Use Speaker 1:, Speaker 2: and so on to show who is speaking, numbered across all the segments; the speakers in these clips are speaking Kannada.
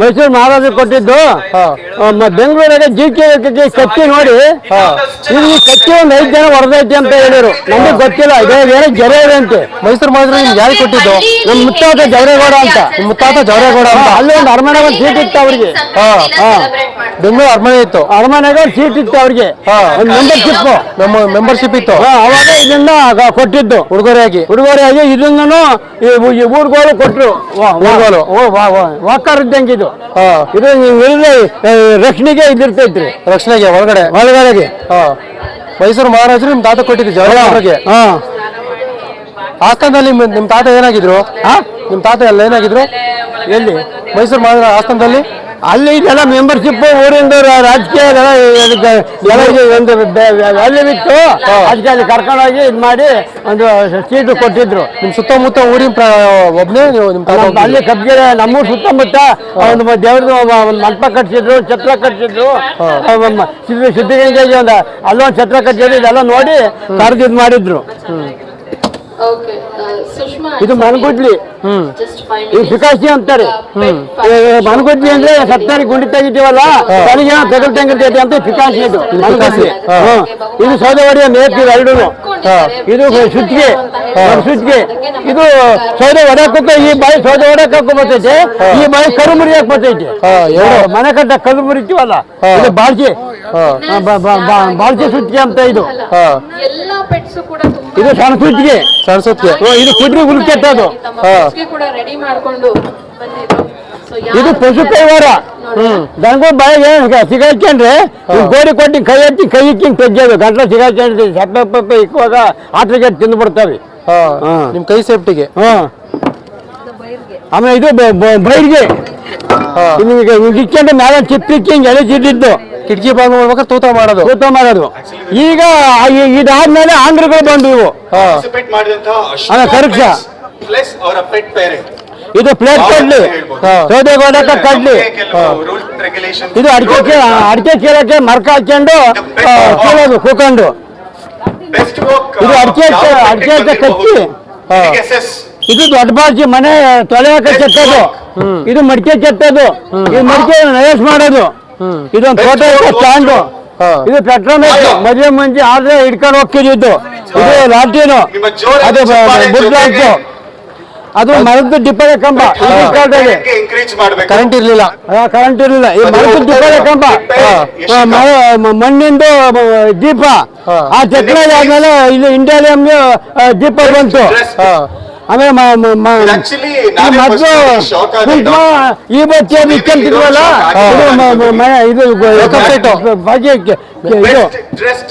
Speaker 1: ಮೈಸೂರು ಮಹಾರಾಜರು ಕೊಟ್ಟಿದ್ದು ಬೆಂಗಳೂರಾಗ ಜಿ ಕೆ ಕತ್ತಿ ನೋಡಿ ಇಲ್ಲಿ ಕತ್ತಿ ಒಂದು ಐದು ಜನ ಹೊರದೈತಿ ಅಂತ ಹೇಳಿದ್ರು. ನಮ್ಗೆ ಗೊತ್ತಿಲ್ಲ ಇದೇ ಬೇರೆ ಜರೆ ಇದೆ ಅಂತೆ.
Speaker 2: ಮೈಸೂರು ಮಹಾರಾಜರು ಯಾರು ಕೊಟ್ಟಿದ್ದು?
Speaker 1: ನಮ್ ಮುತ್ತಾತ ಜವರೇಗೌಡ ಅಂತ.
Speaker 2: ಮುತ್ತಾತ ಜವರೇಗೌಡ ಅಂತ.
Speaker 1: ಅಲ್ಲಿ ಒಂದು ಅರಮನೆ ಒಂದು ಸೀಟ್ ಇತ್ತು ಅವ್ರಿಗೆ.
Speaker 2: ಬೆಂಗಳೂರು ಅರಮನೆ ಇತ್ತು.
Speaker 1: ಅರಮನೆಗೆ ಒಂದು ಸೀಟ್ ಇತ್ತು ಅವ್ರಿಗೆ. ಒಂದು ಮೆಂಬರ್ಶಿಪ್
Speaker 2: ನಮ್ಮ ಮೆಂಬರ್ಶಿಪ್ ಇತ್ತು.
Speaker 1: ಅವಾಗ ಇದನ್ನ ಕೊಟ್ಟಿದ್ದು.
Speaker 2: ಉಡುಗೊರೆಯಾಗಿ.
Speaker 1: ಉಡುಗೊರೆಯಾಗಿ ಇದನ್ನು ಈ ಊರ್ಗೋಳು ಕೊಟ್ರು.
Speaker 2: ವಾ
Speaker 1: ವಾಕರ್ ಇದ್ದಂಗೆ ಇದು.
Speaker 2: ಹಾ
Speaker 1: ಇದು ನೀವು ರಕ್ಷಣೆಗೆ ಇದಿರ್ತೈತ್ರಿ
Speaker 2: ರಕ್ಷಣೆಗೆ ಒಳಗಡೆ.
Speaker 1: ಒಳಗಡೆಗೆ.
Speaker 2: ಹಾ. ಮೈಸೂರು ಮಹಾರಾಜರು ನಿಮ್ ತಾತ ಕೊಟ್ಟಿದ್ರು ಜವಳಗೆ
Speaker 1: ಹಾ.
Speaker 2: ಆಸ್ಥಾನದಲ್ಲಿ ನಿಮ್ ನಿಮ್ ತಾತ ಏನಾಗಿದ್ರು?
Speaker 1: ಹಾ?
Speaker 2: ನಿಮ್ ತಾತ ಎಲ್ಲ ಏನಾಗಿದ್ರು?
Speaker 1: ಎಲ್ಲಿ?
Speaker 2: ಮೈಸೂರು ಮಹಾರಾಜ ಆಸ್ಥಾನದಲ್ಲಿ?
Speaker 1: ಅಲ್ಲಿ ಇದೆಲ್ಲ ಮೆಂಬರ್ಶಿಪ್ ಊರಿಂದ ರಾಜಕೀಯ ಅದಕ್ಕೆ ಒಂದು ವ್ಯಾಲ್ಯೂ ಇತ್ತು ಅದಕ್ಕೆ ಅಲ್ಲಿ ಕರ್ಕೊಂಡೋಗಿ ಇದು ಮಾಡಿ ಒಂದು ಸೀಟು ಕೊಟ್ಟಿದ್ರು.
Speaker 2: ನಿಮ್ ಸುತ್ತಮುತ್ತ ಊರಿನ ಒಬ್ಬನೇ ನೀವು
Speaker 1: ನಮ್ಮ? ಅಲ್ಲಿ ಕಬ್ಬಿಗೆ ನಮ್ಮೂರು ಸುತ್ತಮುತ್ತ ಒಂದು ದೇವ್ರದ್ದು ಒಂದು ಮಂಟಪ ಕಟ್ಸಿದ್ರು ಛತ್ರ ಕಟ್ಸಿದ್ರು. ಸಿದ್ಧ ಸಿದ್ಧಗಂಗೆಗೆ ಒಂದು ಅಲ್ಲೊಂದು ಛತ್ರ ಕಟ್ಸಿದ್ರು ಇದೆಲ್ಲ ನೋಡಿ ಕರೆದು ಇದು ಮಾಡಿದ್ರು. ಇದು ಮನಗುಡ್ಲಿ
Speaker 2: ಹ್ಮ್.
Speaker 1: ಇದು
Speaker 3: minutes.
Speaker 1: ಅಂತಾರೆ.
Speaker 3: ಹ್ಮ್.
Speaker 1: ಮನಗುಡ್ಲಿ ಅಂದ್ರೆ ಸತ್ತಾರಿ ಗುಂಡಿ ತೆಗಿತೀವಲ್ಲ? ತಲೆಗೆ ತಗಲ್ತಂಗಿರ್ತೈತಿ ಅಂತ ಫಿಕಾಸಿ ಇದು. ಮನಗುಡ್ಲಿ. ಇದು ಸೌದೆವಡಿಯ ಇದು ಎರಡು ಇದು ಸುತ್ತಿಗೆ ಸುತ್ತಿಗೆ ಇದು ಸೌದೆ ಹೊಡಕ್ಕೆ ಈ ಬಾಯಿ ಸೌದೆ ಹೊಡಕ್ಕೆ ಬರ್ತೈತೆ. ಈ ಬಾಯಿ ಕರು ಮುರಿಯಕ್ ಬರ್ತೈತೆ. ಮನೆ ಕಟ್ಟ ಕಲ್ಲು ಮುರಿತೀವಲ್ಲ ಇದು ಬಾಳ್ಜಿ
Speaker 2: ಹಾ.
Speaker 1: ಆ, ಬ- ಬ- ಬ- ಬಾಳ್ಚಿ ಸುತ್ತಿಗೆ ಅಂತ ಇದು.
Speaker 2: ಹಾ.
Speaker 3: ಎಲ್ಲಾ ಪೆಟ್ಸ್ ಕೂಡ ತುಂಬಾ
Speaker 1: ಇದು ಸಣ್ಣ ಸುತ್ತಿಗೆ.
Speaker 2: ಸಣ್ಸುತ್ತೆ
Speaker 1: ಓ, ಇದು ಕುದುರೆ ಹುಲ್ಕೆಟ್ಟದು
Speaker 3: ಅದು.
Speaker 2: ಹಾ.
Speaker 3: ಕೂಡ ರೆಡಿ ಮಾಡ್ಕೊಂಡು ಬಂದಿದ್ರು So, ಯಾರು
Speaker 1: ಇದು ಪಶು ಕೈವಾರ. ದನಗೂ ಬಾಯಿಗೆ ಸಿಗಾಕೊಂಡ್ರೆ ಗೋಡಿ ಕೊಟ್ಟಿ ಕೈ ಎತ್ತಿ ಕೈ ಇಕ್ಕಿ ತೆಗ್ಯೋದು. ಗಂಟ್ಲ ಸಿಗಾಕೊಂಡ್ರೆ ಸಪ್ಪೆ ಪಪ್ಪೆ ಇಕ್ಕುವಾಗ ಆಟಕ್ಕೆ ತಿಂದು ಬಿಡ್ತಾವೆ
Speaker 2: ಹಾ.
Speaker 1: ಹಾ.
Speaker 2: ನಿಮ್ ಕೈ ಸೇಫ್ಟಿಗೆ
Speaker 1: ಹ್ಮ್ ಆಮೇಲೆ ಇದು ಬ- ಬ- ಬೈರ್ಗೆ
Speaker 2: ಹಾ.
Speaker 1: ಇದು ಈಗ ಹಿಂಗ್ ಇಕ್ಕೊಂಡ್ರೆ ಮೇಲೆ ಚಿಪ್ ಇಕ್ಕಿ ಹಿಂಗೆ ಎಳೆ ಚಿಟ್ಟಿದ್ದು
Speaker 2: ಕಿಟಕಿ ಬಾಗಿಲು ಮಾಡ್ಬೇಕಾದ್ರೆ ತೂತ ಮಾಡೋದು.
Speaker 1: ತೂತ ಮಾಡೋದು. ಈಗ ಈ- ಇದಾದ್ಮೇಲೆ ಆಂಧ್ರಗಳು ಬಂದು ಇವು.
Speaker 4: ಪ್ಲಸ್ ಅವರ ಪೆಟ್ ಪೇರೆಂಟ್
Speaker 1: ಇದು ಪ್ಲೇಟ್ ಕಡ್ಲಿ.
Speaker 2: ಹಾ.
Speaker 1: ಕಡ್ಲಿ.
Speaker 4: ರೂಲ್ಸ್ ರೆಗ್ಯುಲೇಷನ್
Speaker 1: ಇದು ಅಡಿಕೆ ಅಡಿಕೆ ಕೇಳಕ್ಕೆ ಮರ್ಕ ಹಾಕೊಂಡು ಆ, ಕೀಳೋದು ಕೂಕೊಂಡು.
Speaker 4: ಬೆಸ್ಟ್ ವರ್ಕ್
Speaker 1: ಇದು ಅಡಿಕೆ ಅಡಿಕೆ ಕಟ್ಟಿ ಕಚ್ಚಿ.
Speaker 2: ಹಾ.
Speaker 4: ಎಸ್
Speaker 1: ಇದು ದೊಡ್ಡ ಬಾಜಿ ಮನೆ ತೊಳೆಯಕ ಚೆತ್ತದು ಇದು ಮಡಿಕೆ ಚೆತ್ತದು ಇದು ಮಡಿಕೆ ನಯಸ್ ಮಾಡೋದು. ಇದೊಂದು ಫೋಟೋ ಸ್ಟ್ಯಾಂಡು. ಇದು ಪೆಟ್ರೋಲ್ ಮದುವೆ ಮುಂಚೆ ಆದ್ರೆ ಹಿಡ್ಕೊಂಡು ಹೋಗ್ತಿದ್ದು ಇದು ಲಾಟಿನು ಅದು
Speaker 4: ಚಪ್ಪಾಳೆ
Speaker 1: ಬುಡ್
Speaker 4: ಜೊತೆಗೆ
Speaker 1: ಅದು ಮರದ ಡಿಪ್ಪದ ಕಂಬ.
Speaker 2: ಕರೆಂಟ್ ಇರ್ಲಿಲ್ಲ.
Speaker 1: ಕರೆಂಟ್ ಇರಲಿಲ್ಲ. ಈ ಮರದ ಡಿಪ್ಪದ ಕಂಬ. ಮಣ್ಣಿಂದು ದೀಪ. ಆ ಚಕ್ರ ಆದ್ಮೇಲೆ ಇದು ಇಂಡಿಯಾಲಿಯಂ ದೀಪ ಬಂತು. ಆಮೇಲೆ ಈ ಮೊದ್ಲು ಇದು ಭಾಗ್ಯಕ್ಕೆ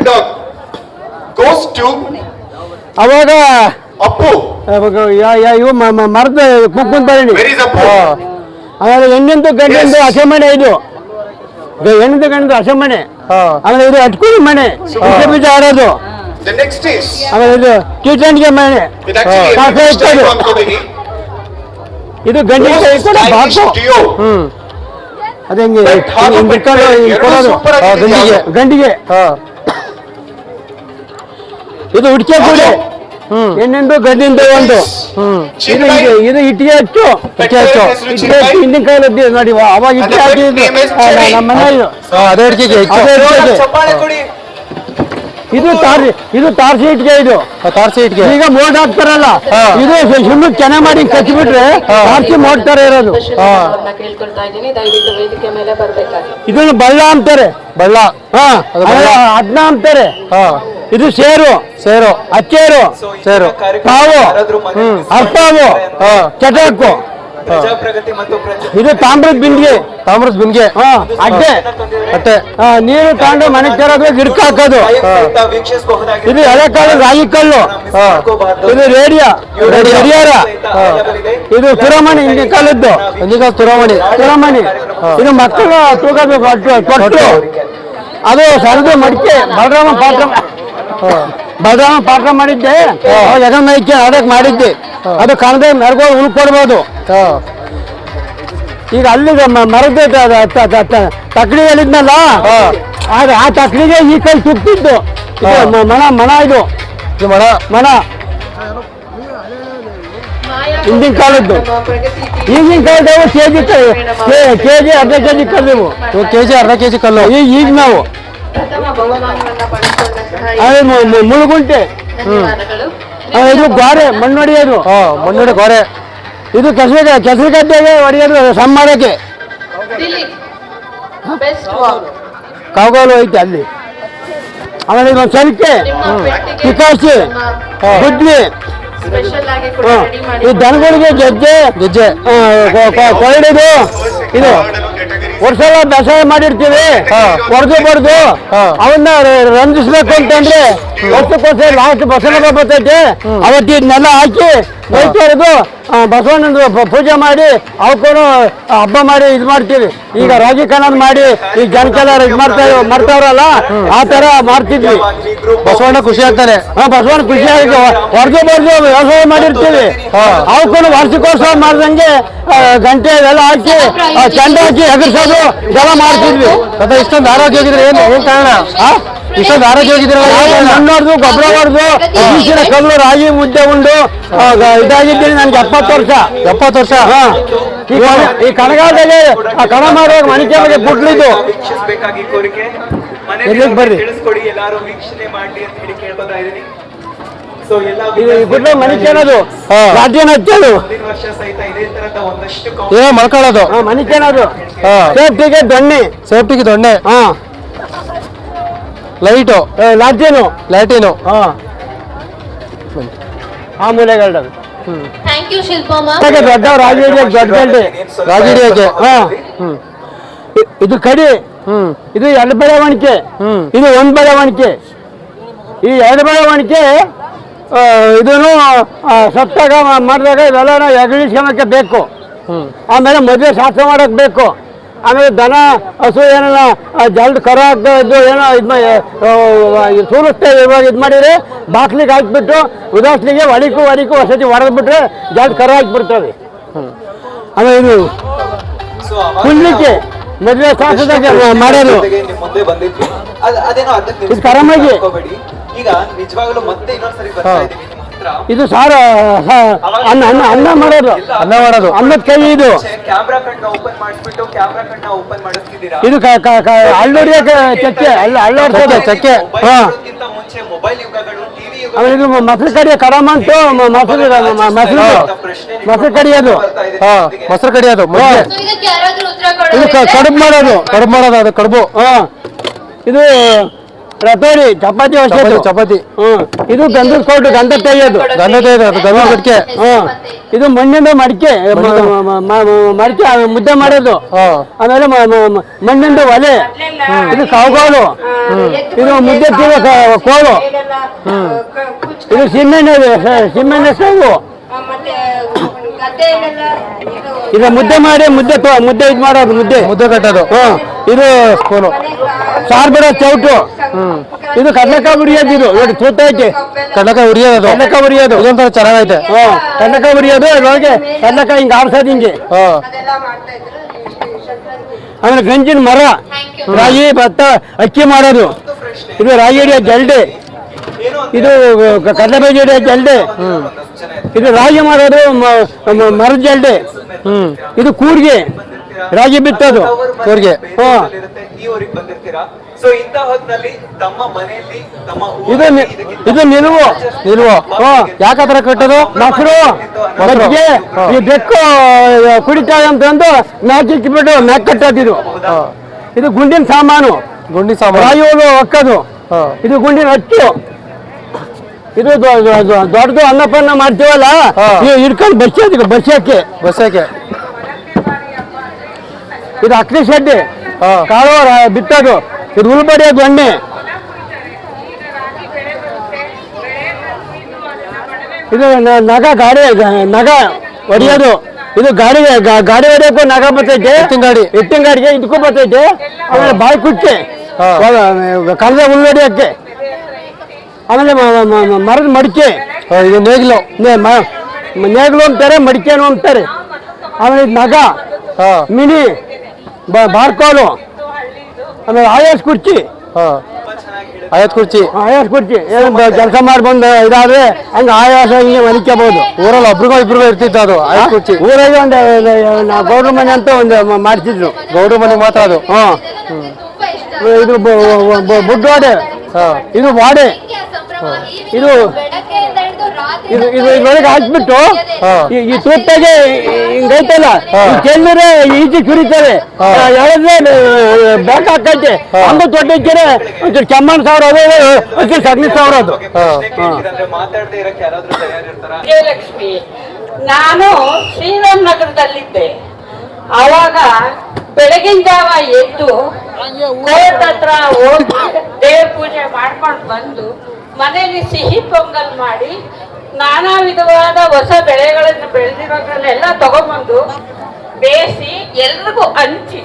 Speaker 1: ಇದು ಅವಾಗ
Speaker 4: ಅಪ್ಪು.
Speaker 1: ಅವಾಗ ಯಾ- ಯಾ- ಇವು ಮರದ ಕುಂಕುಮ ಬರಣಿ
Speaker 4: ವೆರಿ ಇಸ್ ಅಪ್ಪು?
Speaker 2: ಹಾ.
Speaker 1: ಆಮೇಲೆ ಹೆಣ್ಣಿಂದು ಗಂಡಿಂದು
Speaker 4: Yes.
Speaker 1: ಹಸೆಮಣೆ ಇದು. ಹೆಣ್ಣಿಂದು ಗಂಡಿಂದು ಹಸೆಮಣೆ
Speaker 2: ಹಾ.
Speaker 1: ಆಮೇಲೆ ಇದು ಅಟ್ಕೊಂಡು ಮನೆ. ಬೀಜ ಆಡೋದು
Speaker 4: ದ next is
Speaker 1: ಆಮೇಲೆ ಇದು ಗಂಡಿಗೆ ಮನೆ
Speaker 4: ಇದು.
Speaker 1: ಕಾಫಿ ಇರ್ತದೆ. ಕೈ ಕೂಡ ಬಾಕು
Speaker 4: ಡಿಯೋ
Speaker 2: ಹ್ಮ್.
Speaker 1: ಅದೇ ಹಿಂಗೆ
Speaker 4: But ಹಾಗೂ
Speaker 1: ಹಿಂಗೆ ಇಟ್ಕೊಂಡು ಹಿಂಗೆ
Speaker 4: ಎರಡು
Speaker 1: ಕೊಡೋದು
Speaker 4: super
Speaker 2: ಹಾ,
Speaker 4: ಆಗಿದೆ
Speaker 2: ಗಂಡಿಗೆ.
Speaker 1: ಗಂಡಿಗೆ.
Speaker 2: ಹಾ.
Speaker 1: ಇದು ಹುಡ್ಕೆ ಕೂಡಿ
Speaker 2: ಹ್ಮ್.
Speaker 1: ಗಂಡಿಂದು ಒಂದು.
Speaker 2: ಹ್ಮ್.
Speaker 1: ಇದು ಇದು ಇಟ್ಟಿಗೆ ಹಚ್ಚು
Speaker 4: ಇಟ್ಟಿಗೆ
Speaker 1: ಹಚ್ಚು ಇಟ್ಟಿಗೆ. ಹಚ್ಚು ಹಿಂದಿನ ಕಾಲದ್ದು ನೋಡಿ ವಾ, ಅವಾಗ ಇಟ್ಟಿಗೆ ಹಾಕಿದ್ದು ಆ. ನಮ್ಮ
Speaker 2: ಮನೆಯಲ್ಲಿ ಅದೇ ಅಡಿಕೆಗೆ ಹೆಚ್ಚು
Speaker 1: ಅದೇ ಇಟ್ಟಿಗೆ.
Speaker 4: ಚಪ್ಪಾಳೆ ಕೊಡಿ.
Speaker 1: ಇದು ತಾರ್ಸಿ ಇದು ತಾರ್ಸಿ ಇಟ್ಗೆ ಇದು.
Speaker 2: ತಾರ್ಸಿ ಇಟ್ಗೆ
Speaker 1: ಈಗ ಮೋಡ್ ಹಾಕ್ತಾರಲ್ಲ. ಇದು ಸುಮ್ಮನೆ ಚೆನ್ನಾಗಿ ಮಾಡಿ ಕಚ್ಚಿಬಿಟ್ರೆ ತಾರ್ಸಿ ಮೋಡ್ತಾರೆ ಇರೋದು. ಇದನ್ನು ಬಳ್ಳ ಅಂತಾರೆ.
Speaker 2: ಬಳ್ಳ.
Speaker 1: ಹಾ.
Speaker 2: ಅದು ಬಳ್ಳ.
Speaker 1: ಅದ್ನ ಅಂತಾರೆ.
Speaker 2: ಹಾ.
Speaker 1: ಇದು ಸೇರು.
Speaker 2: ಸೇರು.
Speaker 1: ಅಚ್ಚೇರು.
Speaker 2: ಸೇರು.
Speaker 1: ಕಾವು
Speaker 2: ಹ್ಮ್.
Speaker 1: ಅರ್ಪಾವು.
Speaker 2: ಹಾ.
Speaker 1: ಚಟಾಕು.
Speaker 5: ಪ್ರಜಾಪ್ರಗತಿ ಮತ್ತು ಪ್ರಜಾ
Speaker 1: ಇದು ತಾಮ್ರದ ಬಿಂದಿಗೆ.
Speaker 2: ತಾಮ್ರದ ಬಿಂದಿಗೆ.
Speaker 1: ಹಾ ಅಡ್ಡೆ.
Speaker 2: ಅಟ್ಟೆ
Speaker 1: ಆ, ನೀರು ತಗೊಂಡು ಮನೆಗೆ ತರೋದು ಗಿಡಕ್ಕೆ ಹಾಕೋದು
Speaker 5: ಇದು ವೀಕ್ಷಿಸಬಹುದಾಗಿದೆ.
Speaker 1: ಇದು ಎಳೆಕಾಳು ರಾಗಿ ಕಲ್ಲು.
Speaker 2: ಹಾ.
Speaker 1: ಇದು ರೇಡಿಯೋ. ಗಡಿಯಾರ. ಇದು ತುರಮಣಿ ಹಿಂಗೆ ಕಾಲದ್ದು.
Speaker 2: ಈಗ ತುರಮಣಿ
Speaker 1: ತುರಮಣಿ ಇದು ಮಕ್ಕಳು ತೂಕಬೇಕು ಕೊಟ್ಟು ಕೊಟ್ಟು ಅದು ಸರದು ಮಡಿಕೆ ಬಲರಾಮ ಪಾತ್ರ. ಬಲರಾಮ ಪಾತ್ರ ಮಾಡಿದ್ದೆ. ಜಗನ್ ಮೈಕೆ ಅದಕ್ಕೆ ಮಾಡಿದ್ದೆ. ಅದು ಕಣದೆ ಮೆರಗೋ ಉಳ್ಕೊಡ್ಬೋದು
Speaker 2: ಹಾ.
Speaker 1: ಈಗ ಅಲ್ಲಿ ಮರದ ತ- ಆದ್ರೆ ಆ ತಕ್ಕಡಿಗೆ ಈ ಕೈ ಸುತ್ತಿದ್ದು ಮಣ ಮಣ ಇದು.
Speaker 2: ಮಣ.
Speaker 1: ಮಣ. ಹಿಂದಿನ ಕಾಲದ್ದು. ಈಗಿನ ಕಾಲದವು ಕೆ ಜಿ ಕೆ ಜಿ ಅರ್ಧ ಕೆ ಜಿ ಕಲ್ಲೆವು
Speaker 2: ಕೆ ಜಿ ಅರ್ಧ ಕೆ ಜಿ ಕಲ್ಲು.
Speaker 1: ಈಗ ಈಗ ನಾವು ಮುಳುಗುಂಟೆ. ಇದು ಗೋರೆ ಮಣ್ಣು ಹೊಡೆಯೋದು
Speaker 2: ಮಣ್ಣೊಡೆ ಮಣ್ಣುಡೆ ಗೋರೆ.
Speaker 1: ಇದು ಕೆಸರು ಕೆಸರು ಗದ್ದೆಗೆ ಹೊಡೆಯೋದು ಮಾಡೋಕ್ಕೆ
Speaker 3: ಬೆಸ್ಟ್ ವಾಕ್
Speaker 1: ಕಾವಗಾಲು ಐತೆ ಅಲ್ಲಿ. ಆಮೇಲೆ ಇದೊಂದು ಸಲಿಕೆ ಪಿಕಾಸಿ ಗುದ್ಲಿ
Speaker 3: ಸ್ಪೆಷಲ್ ಆಗಿ ಕೂಡ ರೆಡಿ
Speaker 1: ಈ
Speaker 3: ಮಾಡಿ
Speaker 1: ದನಗಳಿಗೆ ಗೆಜ್ಜೆ
Speaker 2: ಗೆಜ್ಜೆ.
Speaker 1: ಕೊಳ್ಳಿದು ಇದು. ವರ್ಷ ಎಲ್ಲ ಬೇಸಾಯ ಮಾಡಿರ್ತೀವಿ. ಹೊಡೆದು ಬಡ್ದು ಅವನ್ನ ರಂಜಿಸ್ಬೇಕು ಅಂತಂದ್ರೆ ವರ್ಷಕ್ಕೋಸ್ಕರ ಲಾಸ್ಟ್ ಬಸವನ ಬರ್ತೈತೆ ಅವತ್ತಿ ಇದನ್ನೆಲ್ಲ ಹಾಕಿ ಬೈತೋರ್ದು ಬಸವಣ್ಣನ ಪೂಜೆ ಮಾಡಿ ಅವಕ್ಕೂ ಹಬ್ಬ ಮಾಡಿ ಇದು ಮಾಡ್ತೀವಿ. ಈಗ ರಾಗಿ ಕಣನ್ ಮಾಡಿ ಈ ಜನಕ್ಕೆಲ್ಲ ಇದು ಮಾಡ್ತಾ ಮಾಡ್ತಾವ್ರಲ್ಲ ಆ ತರ ಮಾಡ್ತಿದ್ವಿ.
Speaker 2: ಬಸವಣ್ಣ ಖುಷಿ ಆಗ್ತಾನೆ.
Speaker 1: ಬಸವಣ್ಣ ಬಸವಣ್ಣ ಆಗಿದೆ ಹೊರಗೆ ಬರ್ದು ವ್ಯವಸಾಯ ಮಾಡಿರ್ತೀವಿ. ಅವಕ್ಕೂ ವಾರ್ಷಿಕೋತ್ಸವ ಮಾಡ್ದಂಗೆ ಗಂಟೆ ಎಲ್ಲ ಹಾಕಿ ಚಂಡ ಹಾಕಿ ಎಗರ್ಸೋದು ಇದೆಲ್ಲ ಮಾಡ್ತಿದ್ವಿ.
Speaker 2: ಮತ್ತೆ ಇಷ್ಟೊಂದು ಇದ್ರೆ ಏನು ಏನ್ ಕಾರಣ?
Speaker 1: ಆ?
Speaker 2: ಇಷ್ಟೊಂದು ಆರೋಗ್ಯ
Speaker 1: ಮಣ್ಣು ಗೊಬ್ಬರ ಹೊಡೆದು ಬೀಸಿನ ಕಲ್ಲು ರಾಗಿ ಮುದ್ದೆ ಉಂಡು. ಇದಾಗಿದ್ದೀನಿ ನನ್ಗೆ ಎಪ್ಪತ್ತು ವರ್ಷ.
Speaker 2: ಎಪ್ಪತ್ತು ವರ್ಷ?
Speaker 1: ಹಾ. ಈ ಕಣ- ಕಣಗಾಲದಲ್ಲಿ ಆ ಕಣ ಮಾಡುವಾಗ ಬುಟ್ಲಿದ್ದು
Speaker 5: ವೀಕ್ಷಿಸಬೇಕಾಗಿ ಕೋರಿಕೆ
Speaker 1: ಎಲ್ಲಿಗ್ ಬರ್ರಿ? ಮಣಿಕೆನದು
Speaker 2: ಹಾ.
Speaker 1: ರಾಜ್ಯನ ಹಚ್ಚೋದು ಹಾ ಮಣಿಕೆನದು
Speaker 2: ಹಾ.
Speaker 1: ಸೇಫ್ಟಿಗೆ ದೊಣ್ಣೆ.
Speaker 2: ಸೇಫ್ಟಿಗೆ ದೊಣ್ಣೆ.
Speaker 1: ಹಾ.
Speaker 2: ಲೈಟು
Speaker 1: ಲಾಡ್ಜೇನು
Speaker 2: ಲ್ಯಾಟಿನು
Speaker 1: ಹಾ. ಆ ಮೂಲೆಗಲ್ಡದು
Speaker 6: ಥ್ಯಾಂಕ್ ಯು ಶಿಲ್ಪಮ್ಮ
Speaker 1: ದೊಡ್ಡ ದೊಡ್ಡ ಗಂಟೆ. ಹಾ. ಇದು ಕಡಿ.
Speaker 2: ಹ್ಮ್.
Speaker 1: ಇದು ಎರಡು ಬೆಳವಣಿಗೆ. ಇದು ಒಂದು ಬೆಳವಣಿಗೆ. ಈ ಎರಡು ಬೆಳವಣಿಗೆ ಆ, ಇದನ್ನು ಸತ್ತಾಗ ಮಾಡಿದಾಗ ಇವೆಲ್ಲ ಎಗಳಿಸ್ಕೊಳಕ್ಕೆ ಬೇಕು. ಆಮೇಲೆ ಮದುವೆ ಶಾಸ್ತ್ರ ಮಾಡಕ್ ಬೇಕು. ಆಮೇಲೆ ದನ ಹಸು ಏನಲ್ಲ ಜಲ್ದ್ ಕರ ಆಗ್ತಾ ಇದ್ದು ಏನೋ ಇದು ಸೂರಿಸ್ತಾ ಇವಾಗ ಇದು ಮಾಡಿದ್ರೆ ಬಾಕ್ಲಿಗೆ ಹಾಕ್ಬಿಟ್ಟು ಉದಾಸನಿಗೆ ಒಳಿಕು ಒಳಿಕು ವಸತಿ ಹೊಡೆದ್ಬಿಟ್ರೆ ಜಲ್ದ್ ಕರ ಆಗ್ಬಿಡ್ತದೆ. ಆಮೇಲೆ ಇದು ಕುಂಡ್ಲಿಕ್ಕೆ ಮದುವೆ ಶಾಸ್ತ್ರದಾಗ ಮಾಡೋದು ಕರಮಾಗಿ
Speaker 5: ಇದು. ಈಗ ನಿಜವಾಗ್ಲೂ ಮತ್ತೆ ಇನ್ನೊಂದ್ಸರಿ ಬರ್ತಾ
Speaker 1: ಇದು ಸಾರ ಅನ್ನ ಅನ್ನ ಅನ್ನ ಮಾಡೋದು.
Speaker 2: ಅನ್ನ ಮಾಡೋದು.
Speaker 1: ಅನ್ನದ ಕೈ ಇದು.
Speaker 5: ಕ್ಯಾಮ್ರಾ ಕಣ್ಣ ಓಪನ್ ಮಾಡಿಸ್ಬಿಟ್ಟು ಕ್ಯಾಮ್ರಾ ಕಣ್ಣ ಓಪನ್ ಮಾಡಿಸ್ತಿದ್ದೀರಾ?
Speaker 1: ಇದು ಕ- ಕ- ಕ- ಚಕ್ಕೆ ಅಲ್ಲ ಹಳ್ಳೊಡ್ಸೋದು
Speaker 2: ಚಕ್ಕೆ.
Speaker 5: ಮುಂಚೆ ಮೊಬೈಲ್ ಯುಗಗಳು ಟಿವಿ
Speaker 1: ಆಮೇಲೆ ಇದು ಮೊಸರು ಕಡಿಯ ಕರಮಂಟು ಅಂತು ಮೊಸರು ಮೊಸರು ಮೊಸರು ಕಡಿಯೋದು.
Speaker 2: ಹಾ. ಮೊಸರು ಕಡಿಯೋದು
Speaker 1: ಇದು ಕಡುಬು ಮಾಡೋದು.
Speaker 2: ಕಡುಬು ಮಾಡೋದು ಅದು ಕಡುಬು.
Speaker 1: ಹಾ. ಇದು ರತೋರಿ ಚಪಾತಿ
Speaker 2: ಚಪಾತಿ
Speaker 1: ಹೊಸದು
Speaker 2: ಚಪಾತಿ.
Speaker 1: ಹ್ಮ್. ಇದು ಗಂಧದ ಕೋಟು ಗಂಧ ತೆಗೆಯೋದು.
Speaker 2: ಗಂಧ ತೆಗೆಯೋದು ಗಂಧ ಮಡಿಕೆ.
Speaker 1: ಹ್ಮ್. ಇದು ಮಣ್ಣಿಂದ ಮಡಿಕೆ ಮಡಿಕೆ ಮುದ್ದೆ ಮಾಡೋದು. ಆಮೇಲೆ ಮಣ್ಣಿಂದ ಒಲೆ. ಇದು ಕಾವುಗೋಲು ಇದು ಮುದ್ದೆ ತಿನ್ನೋ ಕ- ಕೋಲು. ಇದು ಸಿಮೆಣ್ಣೆ ಸಿಮೆಣ್ಣೆ
Speaker 3: ಸಾವು. ಇದು
Speaker 1: ಇದು ಮುದ್ದೆ ಮಾಡಿ ಮುದ್ದೆ ತೊ- ಮುದ್ದೆ ಇದು ಮಾಡೋದು ಮುದ್ದೆ.
Speaker 2: ಮುದ್ದೆ ಕಟ್ಟೋದು.
Speaker 1: ಹ್ಮ್. ಇದು
Speaker 2: ಸ್ಪೂನು
Speaker 1: ಸಾರ್ ಬಿಡೋ ಚೌಟು. ಇದು ಕಡ್ಲಕ ಉರಿಯೋದು ಇದು. ನೋಡಿ ತೂತ ಐತೆ.
Speaker 2: ಕಡಕ ಉರಿಯೋದು
Speaker 1: ಕಡ್ಲಕ ಉರಿಯೋದು.
Speaker 2: ಇದೊಂಥರ ಚೆನ್ನಾಗೈತೆ.
Speaker 1: ಕಡ್ಲಕ ಉರಿಯೋದು ಅದ್ರೊಳಗೆ ಕಡ್ಲಕ ಹಿಂಗೆ ಆಡ್ಸೋದು ಹಿಂಗೆ. ಆಮೇಲೆ ಗಂಜಿನ ಮರ. ರಾಗಿ ಭತ್ತ ಅಕ್ಕಿ ಮಾಡೋದು. ಇದು ರಾಗಿ ಹಿಡಿಯೋ ಜಲ್ಡೆ.
Speaker 5: ಇದು
Speaker 1: ಇದು ಬೀಜ ಹಿಡಿಯೋ ಜಲ್ಡೆ. ಇದು ರಾಗಿ ಮಾಡೋದು ಮರದ ಜಲ್ಡೆ.
Speaker 2: ಹ್ಮ್.
Speaker 1: ಇದು ಕೂರ್ಗೆ. ರಾಗಿ ಬಿತ್ತೋದು
Speaker 2: ಅವ್ರಿಗೆ.
Speaker 5: ಹಾ. ಈ ಊರಿಗೆ ಬಂದಿರ್ತೀರಾ? ಸೊ ಇಂಥ ಹೊತ್ತಿನಲ್ಲಿ ತಮ್ಮ ಮನೆಯಲ್ಲಿ ತಮ್ಮ
Speaker 1: ಇದು ಇದು ನಿಲುವು.
Speaker 2: ನಿಲ್ವು. ಯಾಕೆ ಆ ಥರ ಕಟ್ಟೋದು?
Speaker 1: ಮೊಸರು ಮಜ್ಜಿಗೆ ಈ ಬೆಕ್ಕು ಕುಡಿತಾ ಅಂತಂದು ಮ್ಯಾಕ್ ಇಕ್ಕಿಬಿಟ್ಟು ಮ್ಯಾಕ್ ಕಟ್ಟೋದಿದು ಇದು. ಗುಂಡಿನ ಸಾಮಾನು.
Speaker 2: ಗುಂಡಿ
Speaker 1: ಸಾಮಾನು. ಹೋಗು ಒಕ್ಕದು.
Speaker 2: ಹಾ.
Speaker 1: ಇದು ಗುಂಡಿನ ಅಚ್ಚು ಇದು ದೊಡ್ಡದು ಅನ್ನಪನ್ನ ಮಾಡ್ತೀವಲ್ಲ? ಇಡ್ಕೊಂಡು ಬಸ್ಸಕ್ಕೆ ಬಸ್ಸಕ್ಕೆ
Speaker 2: ಬಸ್ಸಾಕೆ
Speaker 1: ಇದು ಅಕ್ಕಿ ಶೆಡ್ಡಿ ಕಾಳು ಬಿತ್ತೋದು. ಇದು ಉಲ್ಬಡಿ ಎಣ್ಣೆ ಇದು ನಗ ಗಾಡಿ ನಗ ಹೊಡಿಯೋದು ಇದು ಗಾಡಿ ಗಾಡಿ ಹೊಡಿಯೋಕ್ಕೂ ನಗ ಬರ್ತೈತೆ.
Speaker 2: ಗಾಡಿ.
Speaker 1: ಎತ್ತಿನ ಗಾಡಿಗೆ ಇದಕ್ಕೂ ಬರ್ತೈತೆ. ಆಮೇಲೆ ಬಾಯಿ ಕುಚ್ಚೆ. ಕಳೆದ ಉಲ್ಬಡಿಯಕ್ಕೆ ಹೊಡಿಯೋಕ್ಕೆ ಆಮೇಲೆ ಮರದ ಮಡಿಕೆ.
Speaker 2: ಇದು ನೇಗಿಲು.
Speaker 1: ನೇಗಿಲು ಅಂತಾರೆ ಮಡಿಕೆನು ಅಂತಾರೆ. ಆಮೇಲೆ ನಗ. ಮಿನಿ. ಬಾರ್ಕೋಲು ಆಮೇಲೆ ಆಯಾಸ್ ಕುರ್ಚಿ.
Speaker 2: ಹಾ. ಐವತ್ತು ಕುರ್ಚಿ.
Speaker 1: ಆಯಾಸ್ ಕುರ್ಚಿ. ಏನು ಕೆಲಸ ಮಾಡಿ ಬಂದು ಇದಾದ್ರೆ ಹಂಗೆ ಆಯಾಸ ಹಿಂಗೆ ಮಲಿಕೋಬಹುದು
Speaker 2: ಊರಲ್ಲಿ ಒಬ್ರಿಗೋ ಇಬ್ರಿಗೋ ಇರ್ತಿತ್ತು ಅದು ಆಯಾಸ್ ಕುರ್ಚಿ.
Speaker 1: ಊರಲ್ಲಿ ಒಂದು ಗೌಡ್ರ ಮನೆ ಅಂತ ಒಂದು ಮಾಡಿಸಿದ್ರು ಮಾಡ್ತಿದ್ರು.
Speaker 2: ಗೌಡ್ರ ಮನೆ ಮಾತ್ರ ಅದು?
Speaker 1: ಹಾಂ. ಇದು ಬುಡ್ ವಾಡೆ ಇದು ವಾಡೆ. ಇದು- ಇದು ಇದು ಇದ್ರೊಳಗೆ ಹಾಕ್ಬಿಟ್ಟು ಈ- ಈ ತೂತಾಗೆ ಹಿಂಗೈತಲ್ಲ? ಈ ಚೆಲ್ಲರೆ ಈಚೆ ಸುರಿತಾರೆ ಎಳೆದ್ರೆ ಬ್ಯಾಕ್ ಹಾಕೈತೆ. ಹಂಗ ದೊಡ್ಡ ಒಂಚೂರು ಕೆಮ್ಮಣ್ಣು ಸಾವಿರ ಅದು ಒಂಚೂರು ಸಗಣಿ ಸಾವಿರ ಅದು.
Speaker 5: ಮಾತಾಡದೆ ಇರಕ್ಕೆ ಯಾರಾದ್ರೂ ತಯಾರಿರ್ತಾರ?
Speaker 7: ವಿಜಯಲಕ್ಷ್ಮಿ ನಾನು ಶ್ರೀರಾಮ್ ನಗರದಲ್ಲಿದ್ದೆ. ಆವಾಗ ಬೆಳಗಿನ ಜಾವ ಎದ್ದು ಕೋರ್ಟ್ ಹತ್ರ ಹೋಗಿ ದೇವ್ರ ಪೂಜೆ ಮಾಡ್ಕೊಂಡು ಬಂದು ಮನೆಯಲ್ಲಿ ಸಿಹಿ ಪೊಂಗಲ್ ಮಾಡಿ ನಾನಾ ವಿಧವಾದ ಹೊಸ ಬೆಳೆಗಳನ್ನು ಬೆಳೆದಿರೋದ್ರನ್ನೆಲ್ಲ ತಗೊಂಬಂದು ಬೇಯಿಸಿ ಎಲ್ರಿಗೂ ಹಂಚಿ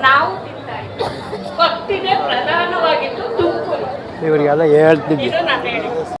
Speaker 7: ನಾವು ತಿಂತಾ ಇದ್ದೀವಿ ಭಕ್ತಿನೇ ಪ್ರಧಾನವಾಗಿತ್ತು ತುಮಕೂರು.
Speaker 1: ಇವರಿಗೆಲ್ಲ ಹೇಳ್ತಿದ್ವಿ.